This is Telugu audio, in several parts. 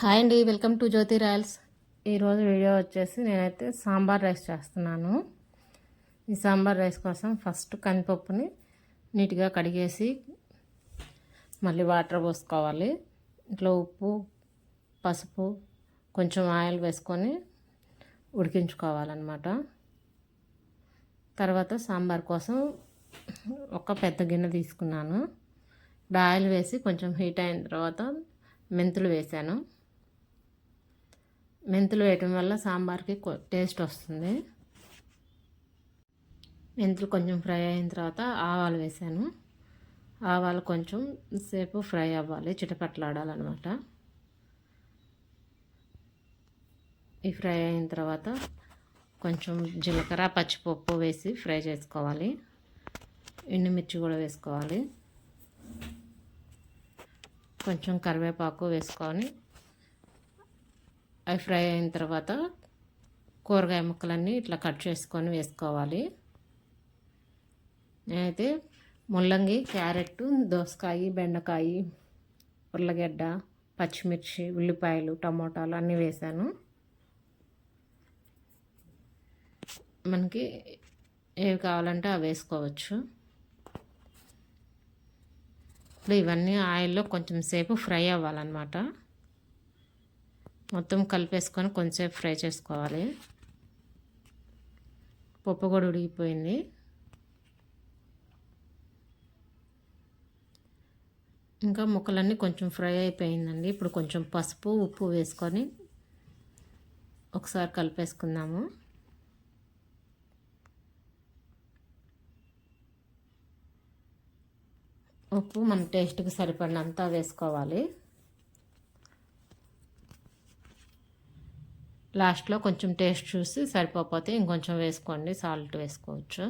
హాయ్ అండి వెల్కమ్ టు జ్యోతి రాయల్స్. ఈరోజు వీడియో వచ్చేసి నేనైతే సాంబార్ రైస్ చేస్తున్నాను. ఈ సాంబార్ రైస్ కోసం ఫస్ట్ కందిపప్పుని నీట్గా కడిగేసి మళ్ళీ వాటర్ పోసుకోవాలి. ఇట్లా ఉప్పు పసుపు కొంచెం ఆయిల్ వేసుకొని ఉడికించుకోవాలన్నమాట. తర్వాత సాంబార్ కోసం ఒక పెద్ద గిన్నె తీసుకున్నాను. ఇప్పుడు ఆయిల్ వేసి కొంచెం హీట్ అయిన తర్వాత మెంతులు వేసాను. మెంతులు వేయటం వల్ల సాంబార్కి టేస్ట్ వస్తుంది. మెంతులు కొంచెం ఫ్రై అయిన తర్వాత ఆవాలు వేసాను. ఆవాలు కొంచెం సేపు ఫ్రై అవ్వాలి చిటపట్లాడాలన్నమాట. ఈ ఫ్రై అయిన తర్వాత కొంచెం జీలకర్ర పచ్చిపప్పు వేసి ఫ్రై చేసుకోవాలి. ఎండుమిర్చి కూడా వేసుకోవాలి. కొంచెం కరివేపాకు వేసుకొని అవి ఫ్రై అయిన తర్వాత కూరగాయ ముక్కలన్నీ ఇట్లా కట్ చేసుకొని వేసుకోవాలి. నేనైతే ముల్లంగి క్యారెట్ దోసకాయ బెండకాయ ఉర్లగడ్డ పచ్చిమిర్చి ఉల్లిపాయలు టమోటాలు అన్నీ వేసాను. మనకి ఏవి కావాలంటే అవి వేసుకోవచ్చు. ఇప్పుడు ఇవన్నీ ఆయిల్లో కొంచెం సేపు ఫ్రై అవ్వాలన్నమాట. మొత్తం కలిపేసుకొని కొంచెంసేపు ఫ్రై చేసుకోవాలి. పప్పు కూడా ఉడికిపోయింది. ఇంకా ముక్కలన్నీ కొంచెం ఫ్రై అయిపోయిందండి. ఇప్పుడు కొంచెం పసుపు ఉప్పు వేసుకొని ఒకసారి కలిపేసుకుందాము. ఉప్పు మన టేస్ట్కి సరిపడినంత వేసుకోవాలి. లాస్ట్లో కొంచెం టేస్ట్ చూసి సరిపోతే ఇంకొంచెం వేసుకోండి సాల్ట్ వేసుకోవచ్చు.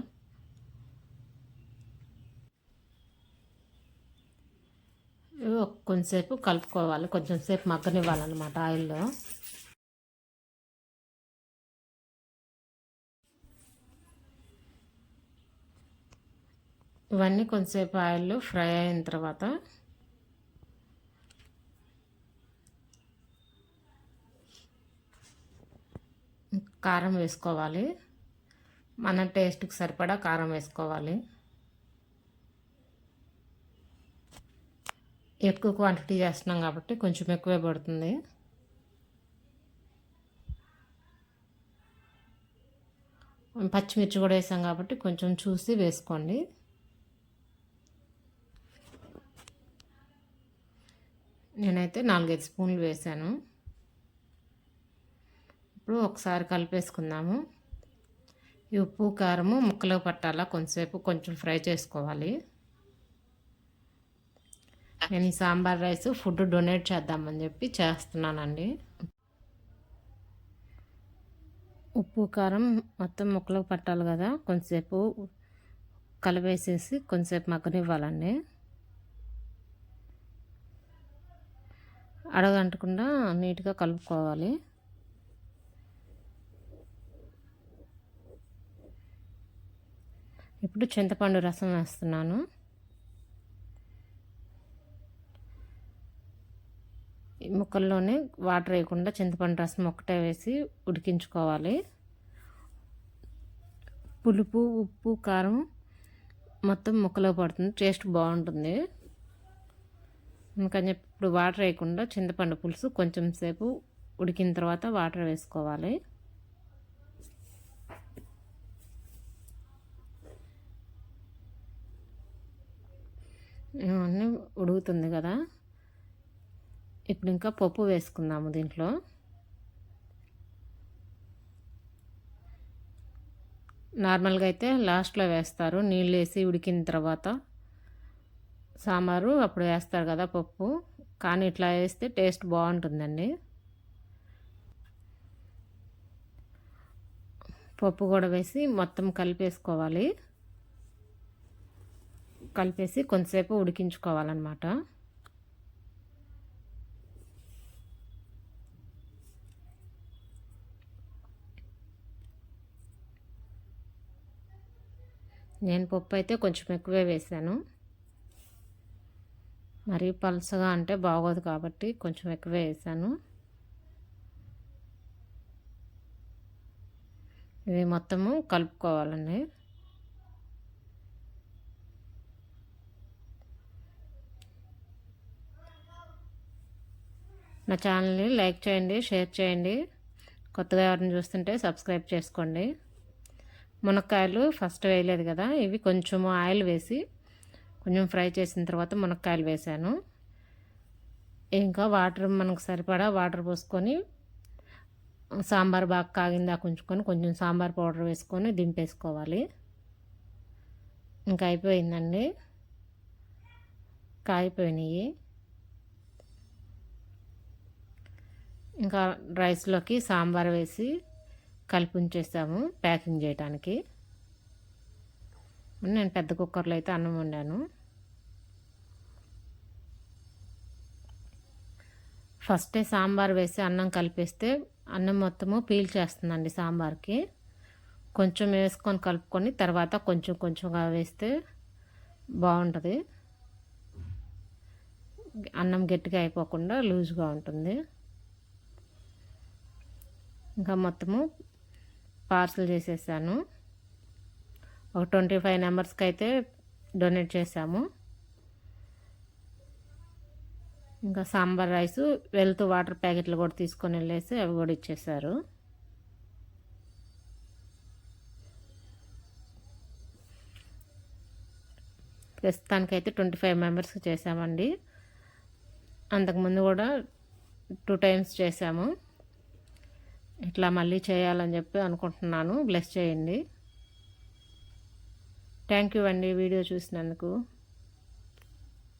కొంచెంసేపు కలుపుకోవాలి కొంచెం సేపు మగ్గనివ్వాలన్నమాట ఆయిల్లో. ఇవన్నీ కొంచెంసేపు ఆయిల్లో ఫ్రై అయిన తర్వాత కారం వేసుకోవాలి. మన టేస్ట్కి సరిపడా కారం వేసుకోవాలి. ఎక్కువ క్వాంటిటీ చేస్తున్నాం కాబట్టి కొంచెం ఎక్కువే పడుతుంది. పచ్చిమిర్చి కూడా వేసాం కాబట్టి కొంచెం చూసి వేసుకోండి. నేనైతే నాలుగైదు స్పూన్లు వేసాను. ఇప్పుడు ఒకసారి కలిపేసుకుందాము. ఈ ఉప్పు కారము ముక్కలో పట్టాలా కొంతసేపు కొంచెం ఫ్రై చేసుకోవాలి. నేను ఈ సాంబార్ రైస్ ఫుడ్ డొనేట్ చేద్దామని చెప్పి చేస్తున్నానండి. ఉప్పు కారం మొత్తం ముక్కలకు పట్టాలి కదా కొంతసేపు కలిపేసేసి కొంతసేపు మగ్గనివ్వాలండి. అడగంటకుండా నీట్గా కలుపుకోవాలి. ఇప్పుడు చింతపండు రసం వేస్తున్నాను. ఈ ముక్కల్లోనే వాటర్ వేయకుండా చింతపండు రసం ఒకటే వేసి ఉడికించుకోవాలి. పులుపు ఉప్పు కారం మొత్తం ముక్కలో పడుతుంది. టేస్ట్ బాగుంటుంది. అందుకని చెప్పి ఇప్పుడు వాటర్ వేయకుండా చింతపండు పులుసు కొంచెం సేపు ఉడికిన తర్వాత వాటర్ వేసుకోవాలి. అన్నీ ఉడుకుతుంది కదా. ఇప్పుడు ఇంకా పప్పు వేసుకుందాము దీంట్లో. నార్మల్గా అయితే లాస్ట్లో వేస్తారు. నీళ్ళు వేసి ఉడికిన తర్వాత సాంబారు అప్పుడు వేస్తారు కదా పప్పు. కానీ ఇట్లా వేస్తే టేస్ట్ బాగుంటుందండి. పప్పు కూడా వేసి మొత్తం కలిపేసుకోవాలి. కలిపేసి కొంతసేపు ఉడికించుకోవాలన్నమాట. నేను పప్పు అయితే కొంచెం ఎక్కువే వేసాను. మరీ పలసగా అంటే బాగోదు కాబట్టి కొంచెం ఎక్కువే వేసాను. ఇవి మొత్తము కలుపుకోవాలండి. నా ఛానల్ని లైక్ చేయండి షేర్ చేయండి. కొత్తగా ఎవరిని చూస్తుంటే సబ్స్క్రైబ్ చేసుకోండి. మునక్కాయలు ఫస్ట్ వేయలేదు కదా ఇవి కొంచెము ఆయిల్ వేసి కొంచెం ఫ్రై చేసిన తర్వాత మునక్కాయలు వేసాను. ఇంకా వాటర్ మనకు సరిపడా వాటర్ పోసుకొని సాంబార్ బాగా కాగిందా ఉంచుకొని కొంచెం సాంబార్ పౌడర్ వేసుకొని దింపేసుకోవాలి. ఇంకా అయిపోయిందండి. కాయిపోయినాయి ఇంకా రైస్లోకి సాంబార్ వేసి కలిపి ఉంచేసాము ప్యాకింగ్ చేయడానికి నేను పెద్ద కుక్కర్లో అయితే అన్నం వండాను. ఫస్టే సాంబార్ వేసి అన్నం కలిపేస్తే అన్నం మొత్తము పీల్ చేస్తుందండి సాంబార్కి. కొంచెం వేసుకొని కలుపుకొని తర్వాత కొంచెం కొంచెంగా వేస్తే బాగుంటుంది. అన్నం గట్టిగా అయిపోకుండా లూజ్గా ఉంటుంది. ఇంకా మొత్తము పార్సల్ చేసేసాను. ఒక ట్వంటీ ఫైవ్ మెంబర్స్కి అయితే డొనేట్ చేశాము ఇంకా సాంబార్ రైస్ వెళ్తూ వాటర్ ప్యాకెట్లు కూడా తీసుకొని వెళ్ళేసి అవి కూడా ఇచ్చేసారు. ప్రస్తుతానికైతే ట్వంటీ ఫైవ్ మెంబర్స్కి చేసామండి. అంతకుముందు కూడా టూ టైమ్స్ చేసాము. ఇట్లా మళ్ళీ చేయాలని చెప్పి అనుకుంటున్నాను. బ్లెస్ చేయండి. థ్యాంక్ యూ అండి వీడియో చూసినందుకు.